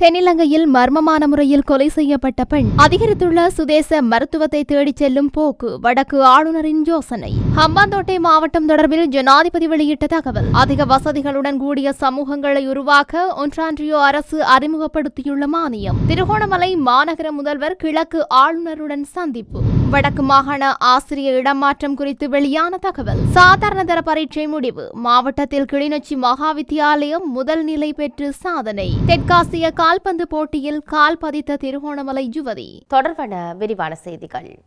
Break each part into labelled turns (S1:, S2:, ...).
S1: தென்னிலங்கையில் மர்மமான முறையில் கொலை செய்யப்பட்ட பெண் அதிகரித்துள்ள சுதேச மருத்துவத்தை தேடிச் செல்லும் போக்கு வடக்கு ஆளுநரின் யோசனை. ஹம்பாந்தோட்டை மாவட்டம் தொடர்பில் ஜனாதிபதி வெளியிட்ட தகவல் அதிக வசதிகளுடன் கூடிய சமூகங்களை உருவாக்க ஒன்றான்றியோ அரசு அறிமுகப்படுத்தியுள்ள மானியம். திருகோணமலை மாநகர முதல்வர் கிழக்கு ஆளுநருடன் சந்திப்பு. வடக்கு மாகாண ஆசிரிய இடமாற்றம் குறித்து வெளியான தகவல். சாதாரண தர பரீட்சை முடிவு. மாவட்டத்தில் கிளிநொச்சி மகாவித்தியாலயம் முதல் நிலை பெற்று சாதனை. தெற்காசிய கால்பந்து போட்டியில் கால் பதித்த திருகோணமலை யுவதி.
S2: தொடர்பான விரிவான செய்திகள்.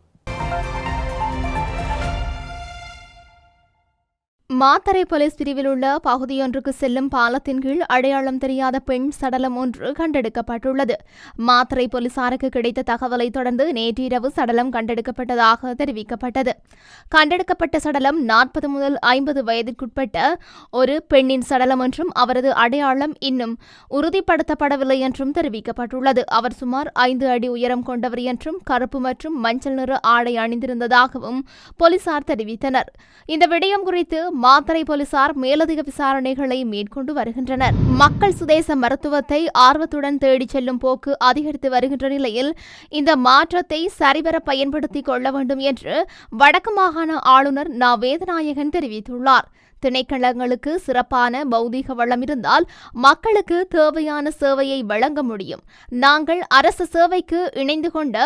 S1: மாத்தரை போலீஸ் பிரிவில் உள்ள பகுதியொன்றுக்கு செல்லும் பாலத்தின் கீழ் அடையாளம் தெரியாத பெண் சடலம் ஒன்று கண்டெடுக்கப்பட்டுள்ளது. மாத்தரை போலீசாருக்கு கிடைத்த தகவலை தொடர்ந்து நேற்றிரவு சடலம் கண்டெடுக்கப்பட்டதாக தெரிவிக்கப்பட்டது. கண்டெடுக்கப்பட்ட சடலம் நாற்பது முதல் ஐம்பது வயதுக்குட்பட்ட ஒரு பெண்ணின் சடலம் என்றும் அவரது அடையாளம் இன்னும் உறுதிப்படுத்தப்படவில்லை என்றும் தெரிவிக்கப்பட்டுள்ளது. அவர் சுமார் ஐந்து அடி உயரம் கொண்டவர் என்றும் கருப்பு மற்றும் மஞ்சள் நிற ஆடை அணிந்திருந்ததாகவும் போலீசார் தெரிவித்தனர். இந்த விடயம் குறித்து மாத்தறை போலீசார் மேலதிக விசாரணைகளை மேற்கொண்டு வருகின்றனர். மக்கள் சுதேச மருத்துவத்தை ஆர்வத்துடன் தேடிச் செல்லும் போக்கு அதிகரித்து வருகின்ற நிலையில் இந்த மாற்றத்தை சரிவர பயன்படுத்திக் கொள்ள வேண்டும் என்று வடக்கு மாகாண ஆளுநர் நா. வேதநாயகன் தெரிவித்துள்ளார். திணைக்களங்களுக்கு சிறப்பான பௌதீக வளம் இருந்தால் மக்களுக்கு தேவையான சேவையை வழங்க முடியும். நாங்கள் அரசு சேவைக்கு இணைந்து கொண்ட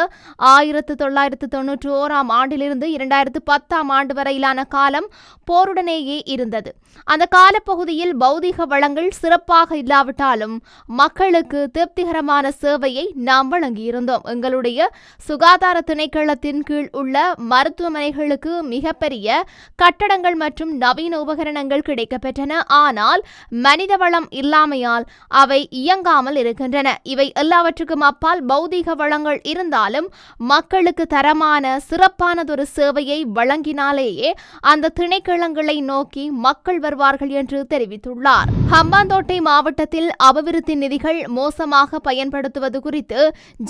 S1: ஆயிரத்து தொள்ளாயிரத்து தொன்னூற்றி ஓராம் ஆண்டிலிருந்து இரண்டாயிரத்து பத்தாம் ஆண்டு வரையிலான காலம் போருடனேயே இருந்தது. அந்த காலப்பகுதியில் பௌதீக வளங்கள் சிறப்பாக இல்லாவிட்டாலும் மக்களுக்கு திருப்திகரமான சேவையை நாம் வழங்கியிருந்தோம். எங்களுடைய சுகாதார திணைக்களத்தின் கீழ் உள்ள மருத்துவமனைகளுக்கு மிகப்பெரிய கட்டடங்கள் மற்றும் நவீன உபகரணங்கள் கிடைக்கப்பெற்றன. ஆனால் மனித வளம் இல்லாமையால் அவை இயங்காமல் இருக்கின்றன. இவை எல்லாவற்றுக்கும் அப்பால் பௌதீக வளங்கள் இருந்தாலும் மக்களுக்கு தரமான சிறப்பானதொரு சேவையை வழங்கினாலேயே அந்த திணைக்களங்களை நோக்கி மக்கள் வருவார்கள் என்று தெரிவித்துள்ளார். ஹம்பாந்தோட்டை மாவட்டத்தில் அபிவிருத்தி நிதிகள் மோசமாக பயன்படுத்துவது குறித்து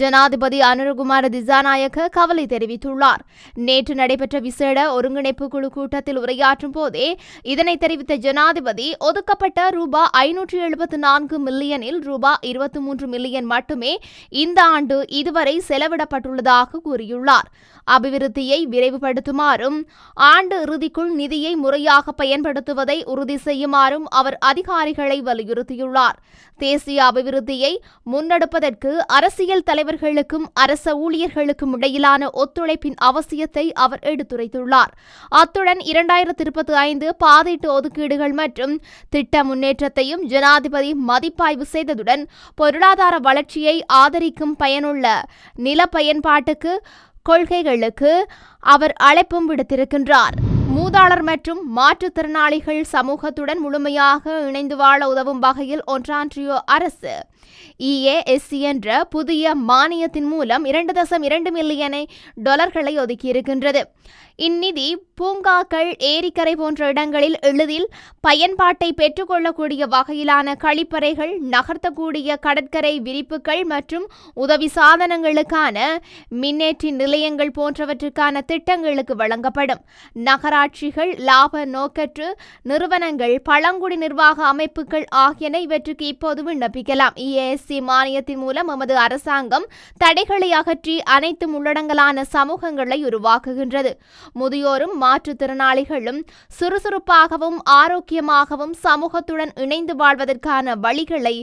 S1: ஜனாதிபதி அனுரகுமார திசாநாயக்க கவலை தெரிவித்துள்ளார். நேற்று நடைபெற்ற விசேட ஒருங்கிணைப்பு குழு கூட்டத்தில் உரையாற்றும் போதே இதனை தெரிவித்த ஜனாதிபதி ஒதுக்கப்பட்ட ரூபா ஐநூற்று எழுபத்து நான்கு மில்லியனில் ரூபா இருபத்தி மூன்று மில்லியன் மட்டுமே இந்த ஆண்டு இதுவரை செலவிடப்பட்டுள்ளதாக கூறியுள்ளார். அபிவிருத்தியை விரைவுபடுத்துமாறும் ஆண்டு இறுதிக்குள் நிதியை முறையாக பயன்படுத்துவதை உறுதி செய்யுமாறும் அவர் அதிகாரிகளை வலியுறுத்தியுள்ளார். தேசிய அபிவிருத்தியை முன்னெடுப்பதற்கு அரசியல் தலைவர்களுக்கும் அரச ஊழியர்களுக்கும் இடையிலான ஒத்துழைப்பின் அவசியத்தை அவர் எடுத்துரைத்துள்ளார். அத்துடன் இரண்டாயிரத்தி இருபத்தி ஐந்து பாதீட்டு ஒதுக்கீடுகள் மற்றும் திட்ட முன்னேற்றத்தையும் ஜனாதிபதி மதிப்பாய்வு செய்ததுடன் பொருளாதார வளர்ச்சியை ஆதரிக்கும் பயனுள்ள நில பயன்பாட்டுக்கு கொள்கைகளுக்கு அவர் அழைப்பும் விடுத்திருக்கின்றார். மூதாளர் மற்றும் மாற்றுத்திறனாளிகள் சமூகத்துடன் முழுமையாக இணைந்து வாழ உதவும் வகையில் ஒன்றான்றியோ அரசு. இஏஎஸ்சி என்ற புதிய மானியத்தின் மூலம் இரண்டு தசம் இரண்டு மில்லியனை டாலர்களை ஒதுக்கியிருக்கின்றது. இந்நிதி பூங்காக்கள் ஏரிக்கரை போன்ற இடங்களில் எளிதில் பயன்பாட்டை பெற்றுக்கொள்ளக்கூடிய வகையிலான கழிப்பறைகள் நகர்த்தக்கூடிய கடற்கரை விரிப்புகள் மற்றும் உதவி சாதனங்களுக்கான மின்னேற்றி நிலையங்கள் போன்றவற்றுக்கான திட்டங்களுக்கு வழங்கப்படும். நகர நகராட்சிகள் லாப நோக்கற்று நிறுவனங்கள் பழங்குடி நிர்வாக அமைப்புகள் ஆகியன இவற்றுக்கு இப்போது விண்ணப்பிக்கலாம். இஏஎஸ்சி மானியத்தின் மூலம் எமது அரசாங்கம் தடைகளை அகற்றி அனைத்தும் உள்ளடங்கலான சமூகங்களை உருவாக்குகின்றது. முதியோரும் மாற்றுத்திறனாளிகளும் சுறுசுறுப்பாகவும் ஆரோக்கியமாகவும் சமூகத்துடன் இணைந்து வாழ்வதற்கான வழிகளை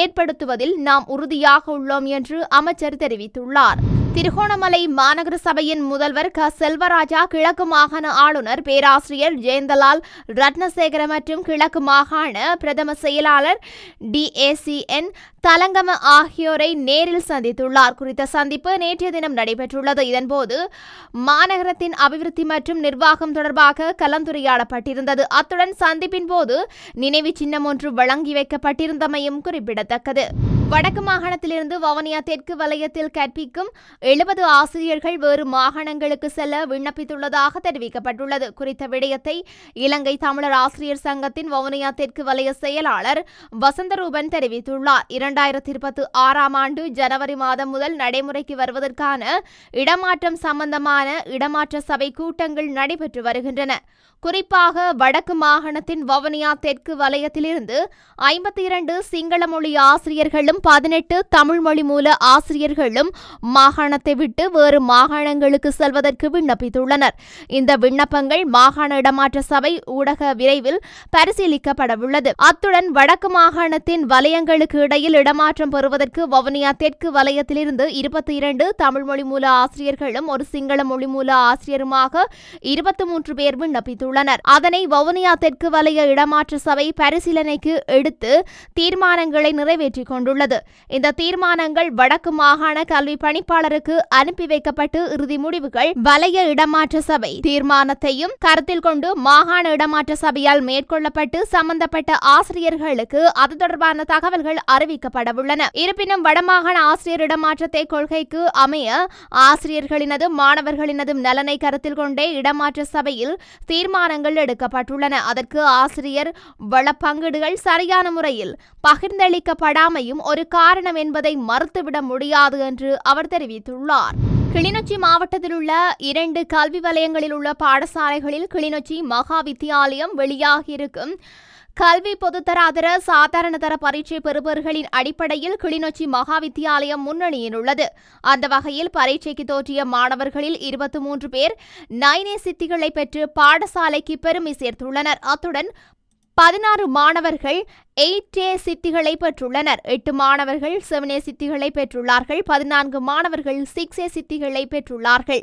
S1: ஏற்படுத்துவதில் நாம் உறுதியாக உள்ளோம் என்று அமைச்சர் தெரிவித்துள்ளார். திருகோணமலை மாநகர சபையின் முதல்வர் க. செல்வராஜா கிழக்கு மாகாண ஆளுநர் பேராசிரியர் ஜெயந்தலால் ரத்னசேகர மற்றும் கிழக்கு மாகாண பிரதம செயலாளர் டிஏசிஎன் தலங்கம ஆகியோரை நேரில் சந்தித்துள்ளார். குறித்த சந்திப்பு நேற்றைய தினம் நடைபெற்றுள்ளது. இதன்போது மாநகரத்தின் அபிவிருத்தி மற்றும் நிர்வாகம் தொடர்பாக கலந்துரையாடப்பட்டிருந்தது. அத்துடன் சந்திப்பின் போது நினைவு சின்னம் ஒன்று வழங்கி வைக்கப்பட்டிருந்தமையும் குறிப்பிடத்தக்கது. வடக்கு மாகாணத்திலிருந்து வவனியா தெற்கு வலயத்தில் கற்பிக்கும் எழுபது ஆசிரியர்கள் வேறு மாகாணங்களுக்கு செல்ல விண்ணப்பித்துள்ளதாக தெரிவிக்கப்பட்டுள்ளது. குறித்த விடயத்தை இலங்கை தமிழர் ஆசிரியர் சங்கத்தின் வவுனியா தெற்கு வலய செயலாளர் வசந்தரூபன் தெரிவித்துள்ளார். இரண்டாயிரத்தி இருபத்தி ஆறாம் ஆண்டு ஜனவரி மாதம் முதல் நடைமுறைக்கு வருவதற்கான இடமாற்றம் சம்பந்தமான இடமாற்ற சபை கூட்டங்கள் நடைபெற்று வருகின்றன. குறிப்பாக வடக்கு மாகாணத்தின் வவனியா தெற்கு வலயத்திலிருந்து ஐம்பத்தி இரண்டு சிங்கள மொழி ஆசிரியர்களும் பதினெட்டு தமிழ் மொழி மூல ஆசிரியர்களும் மாகாணத்தை விட்டு வேறு மாகாணங்களுக்கு செல்வதற்கு விண்ணப்பித்துள்ளனர். இந்த விண்ணப்பங்கள் மாகாண இடமாற்ற சபை ஊடக விரைவில் பரிசீலிக்கப்படவுள்ளது. அத்துடன் வடக்கு மாகாணத்தின் வலயங்களுக்கு இடையில் இடமாற்றம் பெறுவதற்கு வவுனியா தெற்கு வலயத்திலிருந்து இருபத்தி இரண்டு தமிழ் மொழி மூல ஆசிரியர்களும் ஒரு சிங்கள மொழி மூல ஆசிரியருமாக இருபத்தி மூன்று பேர் விண்ணப்பித்துள்ளனர். அதனை வவுனியா தெற்கு வலய இடமாற்ற சபை பரிசீலனைக்கு எடுத்து தீர்மானங்களை நிறைவேற்றிக் கொண்டுள்ளது. இந்த தீர்மானங்கள் வடக்கு மாகாண கல்வி பணிப்பாளருக்கு அனுப்பி வைக்கப்பட்டு இறுதி முடிவுகள் வலய இடமாற்ற சபை தீர்மானத்தையும் கருத்தில் கொண்டு மாகாண இடமாற்ற சபையால் மேற்கொள்ளப்பட்டு சம்பந்தப்பட்ட ஆசிரியர்களுக்கு அது தொடர்பான தகவல்கள் அறிவிக்கப்படவுள்ளன. இருப்பினும் வடமாகாண ஆசிரியர் இடமாற்றத்தை கொள்கைக்கு அமைய ஆசிரியர்களினது மாணவர்களினதும் நலனை கருத்தில் கொண்டே இடமாற்ற சபையில் தீர்மானங்கள் எடுக்கப்பட்டுள்ளன. அதற்கு ஆசிரியர் வள பங்கீடுகள் சரியான முறையில் பகிர்ந்தளிக்கப்படாமையும் ஒரு காரணம் என்பதை மறுத்துவிட முடியாது என்று அவர் தெரிவித்துள்ளார். கிளிநொச்சி மாவட்டத்தில் உள்ள இரண்டு கல்வி வலயங்களில் உள்ள பாடசாலைகளில் கிளிநொச்சி மகா வித்தியாலயம் வெளியாகியிருக்கும். கல்வி பொதுத்தராதர சாதாரணதர பரீட்சை பெறுபவர்களின் அடிப்படையில் கிளிநொச்சி மகா வித்தியாலயம் முன்னணியில் உள்ளது அந்த வகையில் பரீட்சைக்கு தோற்றிய மாணவர்களில் இருபத்தி மூன்று பேர் நைனே சித்திகளை பெற்று பாடசாலைக்கு பெருமை சேர்த்துள்ளனர். அத்துடன் பதினாறு மாணவர்கள் எயிட் ஏ சித்திகளை பெற்றுள்ளனர். எட்டு மாணவர்கள் செவன் ஏ சித்திகளை பெற்றுள்ளார்கள். பதினான்கு மாணவர்கள் சிக்ஸ் ஏ சித்திகளை பெற்றுள்ளார்கள்.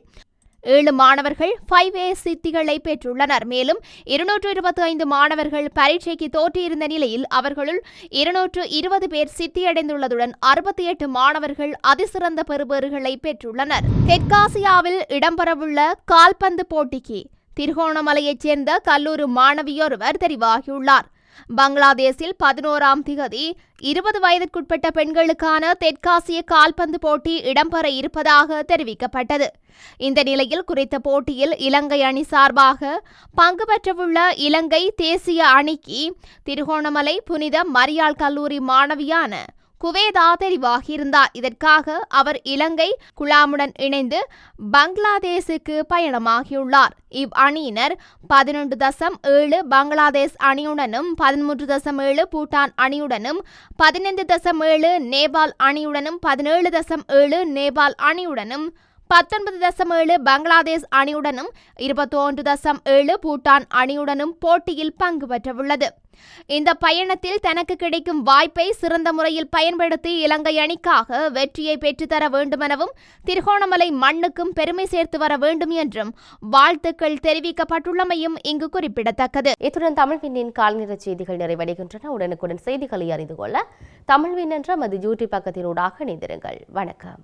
S1: ஏழு மாணவர்கள் ஃபைவ் ஏ சித்திகளை பெற்றுள்ளனர். மேலும் இருநூற்று இருபத்தி ஐந்து மாணவர்கள் பரீட்சைக்கு தோற்றியிருந்த நிலையில் அவர்களுள் இருநூற்று இருபது பேர் சித்தியடைந்துள்ளதுடன் அறுபத்தி எட்டு மாணவர்கள் அதிசிறந்த பெறுபேறுகளை பெற்றுள்ளனர். தெற்காசியாவில் இடம்பெறவுள்ள கால்பந்து போட்டிக்கு திருகோணமலையைச் சேர்ந்த கல்லூரி மாணவியொருவர் தெரிவாகியுள்ளார். பங்களாதேஷில் பதினோராம் திகதி இருபது வயதிற்குட்பட்ட பெண்களுக்கான தெற்காசிய கால்பந்து போட்டி இடம்பெற இருப்பதாக தெரிவிக்கப்பட்டது. இந்த நிலையில் குறித்த போட்டியில் இலங்கை அணி சார்பாக பங்கு பெற்றவுள்ள இலங்கை தேசிய அணிக்கு திருகோணமலை புனித மரியாள் கல்லூரி மாணவியான குவேதா தெரிவாகியிருந்தார் இதற்காக அவர் இலங்கை குழாமுடன் இணைந்து பங்களாதேஷுக்கு பயணமாகியுள்ளார். இவ் அணியினர் பதினொன்று தசம் ஏழு பங்களாதேஷ் அணியுடனும் பதிமூன்று தசம் ஏழு பூட்டான் அணியுடனும் பதினைந்து தசம் ஏழு நேபாள் அணியுடனும் பதினேழு தசம் ஏழு நேபாள் அணியுடனும் பத்தொன்பது தசம் ஏழு பங்களாதேஷ் அணியுடனும் இருபத்தொன்று தசம் ஏழு பூட்டான் அணியுடனும் போட்டியில் பங்கு பெற்றவுள்ளது இந்த பயணத்தில் தனக்கு கிடைக்கும் வாய்ப்பை சிறந்த முறையில் பயன்படுத்தி இலங்கை அணிக்காக வெற்றியை பெற்றுத்தர வேண்டுமெனவும் திருகோணமலை மண்ணுக்கும் பெருமை சேர்த்து வர வேண்டும் என்றும் வாழ்த்துக்கள் தெரிவிக்கப்பட்டுள்ளமையும் இங்கு குறிப்பிடத்தக்கது
S2: இத்துடன் தமிழ்வினின் கால்நிற செய்திகள் நிறைவடைகின்றன. உடனுக்குடன் செய்திகளை அறிந்து கொள்ள தமிழ்வின் என்ற மது யூடியூப் பக்கத்தினூடாக இணைந்திருங்கள். வணக்கம்.